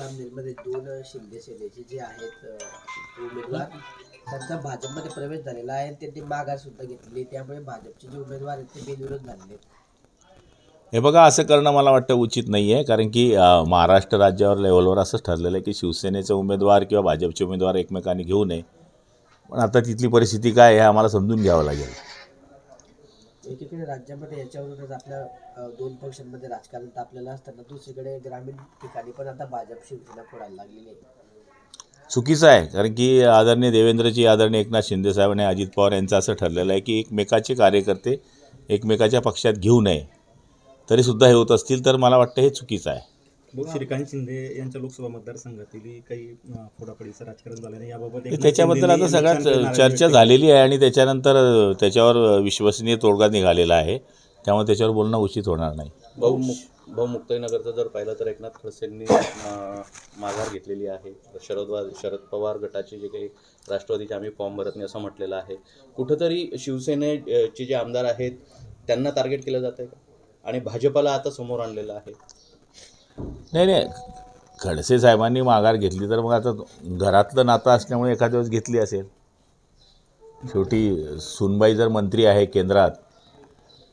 जामनेरमध्ये दोन शिंदेसेनेचे जे आहेत उमेदवार त्यांचा भाजपमध्ये प्रवेश झालेला आहे. त्यांनी माघार सुद्धा घेतली त्यामुळे भाजपचे जे उमेदवार आहेत ते बिनविरोध झालेले आहेत. हे बघा असं करणं मला वाटतं उचित नाही आहे कारण की महाराष्ट्र राज्यावर लेवलवर असंच ठरलेलं आहे की शिवसेनेचे उमेदवार किंवा भाजपचे उमेदवार एकमेकांनी घेऊ नये. पण आता तिथली परिस्थिती काय आहे हे आम्हाला समजून घ्यावं लागेल. एकीकडे राज्यामध्ये याच्यावरूनच आपल्या दोन पक्षांमध्ये राजकारण तापलेलं असताना दुसरीकडे ग्रामीण ठिकाणी पण आता भाजप शिवसेना फोडायला लागलेली आहे. चुकीचं आहे कारण की आदरणीय देवेंद्रजी आदरणीय एकनाथ शिंदेसाहेब आणि अजित पवार यांचं असं ठरलेलं आहे की एकमेकाचे कार्यकर्ते एकमेकाच्या पक्षात घेऊ नये. तरीसुद्धा हे होत असतील तर मला वाटतं हे चुकीचं आहे. श्रीकांत शिंदे यांच्या लोकसभा मतदारसंघातील काही फोडाफोडीचं राजकारण झालं नाही याबाबत त्याच्याबद्दल आता सगळ्यात चर्चा झालेली आहे आणि त्याच्यानंतर त्याच्यावर विश्वसनीय तोडगा निघालेला आहे. त्यामुळे त्याच्यावर बोलणं उचित होणार नाही. भाऊ मुक भाऊ मुक्ताईनगरचं जर पाहिलं तर एकनाथ खडसेंनी माघार घेतलेली आहे. शरद शरद पवार गटाचे जे काही राष्ट्रवादीचे आम्ही फॉर्म भरत नाही असं म्हटलेलं आहे. कुठंतरी शिवसेनेचे जे आमदार आहेत त्यांना टार्गेट केलं जात आहे का? आणि भाजपाला आता समोर आणलेलं आहे. नाही नाही. खडसे साहेबांनी माघार घेतली तर मग आता घरातलं नातं असल्यामुळे एखाद्या वेळेस घेतली असेल. शेवटी सुनबाई जर मंत्री आहे केंद्रात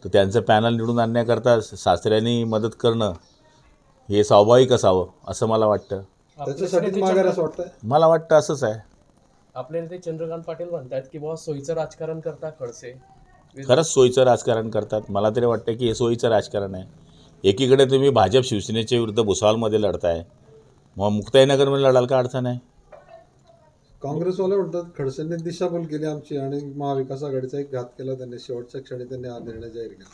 तर त्यांचं पॅनल निवडून आणण्याकरता सासऱ्यांनी मदत करणं हे स्वाभाविक असावं असं मला वाटतं. त्याच्यासाठी माघार असं वाटतं मला वाटतं असंच आहे. आपले नेते चंद्रकांत पाटील म्हणतात की बाबा सोयीचं राजकारण करता खडसे. खरंच सोयीचं राजकारण करतात. मला तरी वाटतं की हे सोयीचं राजकारण आहे. एकीकडे तुम्ही भाजप शिवसेनेच्या विरुद्ध भुसावळमध्ये लढताय. मग मुक्ताईनगरमध्ये लढाल का अडचण आहे? काँग्रेसवाले म्हणतात खडसेंनी दिशाभूल केली आमची आणि महाविकास आघाडीचा एक घात केला त्यांनी. शेवटच्या क्षणी त्यांनी हा निर्णय जाहीर केला.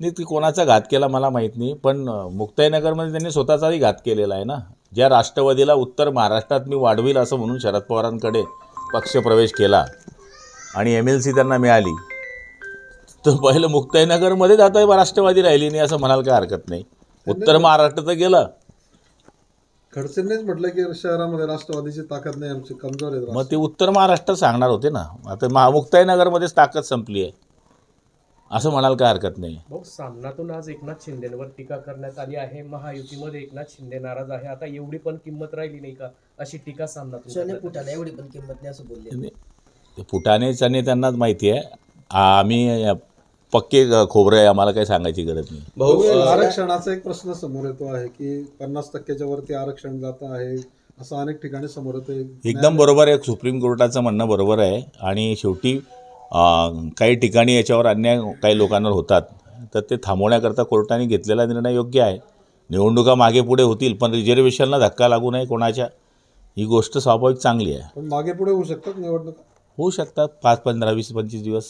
नाही ती कोणाचा घात केला मला माहीत नाही पण मुक्ताईनगरमध्ये त्यांनी स्वतःचाही घात केलेला आहे ना? ज्या राष्ट्रवादीला उत्तर महाराष्ट्रात मी वाढवील असं म्हणून शरद पवारांकडे पक्षप्रवेश केला आणि एम एल सी त्यांना मिळाली तर पहिलं मुक्ताईनगरमध्येच आता राष्ट्रवादी राहिली नाही असं म्हणाल काय हरकत नाही. उत्तर महाराष्ट्र तर गेलं. खडसेंनीच म्हटलं की शहरामध्ये राष्ट्रवादीची ताकद नाही आमची कमजोर आहे मग ते उत्तर महाराष्ट्र सांगणार होते ना. आता महा मुक्ताईनगरमध्येच ताकद संपली आहे. असं म्हणाल काय हरकत नाही. भाऊ सामनातून आज एकनाथ शिंदेवर टीका करण्यात आली आहे. महायुतीमध्ये एकनाथ शिंदे नाराज आहे. आता एवढी पण किंमत राहिली नाही का? अशी टीका सामनातून. फुटाला एवढी पण किंमत नाही असं बोलले. ते फुटाणेच आणि त्यांनाच माहिती आहे. आम्ही पक्के खोबरे आहे आम्हाला काही सांगायची गरज नाही. भाऊ आरक्षणाचा एक प्रश्न समोर येतो आहे की पन्नास टक्क्याच्या वरती आरक्षण जात आहे असं अनेक ठिकाणी समोर येतो एकदम बरोबर आहे सुप्रीम कोर्टाचं म्हणणं बरोबर आहे. आणि शेवटी काही ठिकाणी याच्यावर अन्याय काही लोकांवर होतात तर ते थांबवण्याकरता कोर्टाने घेतलेला निर्णय योग्य आहे. निवडणुका मागे पुढे होतील पण रिझर्वेशनला धक्का लागू नये कोणाच्या ही गोष्ट स्वाभाविक चांगली आहे. पण मागे पुढे होऊ शकतात निवडणुका? होऊ शकतात पाच पंधरा वीस पंचवीस दिवस.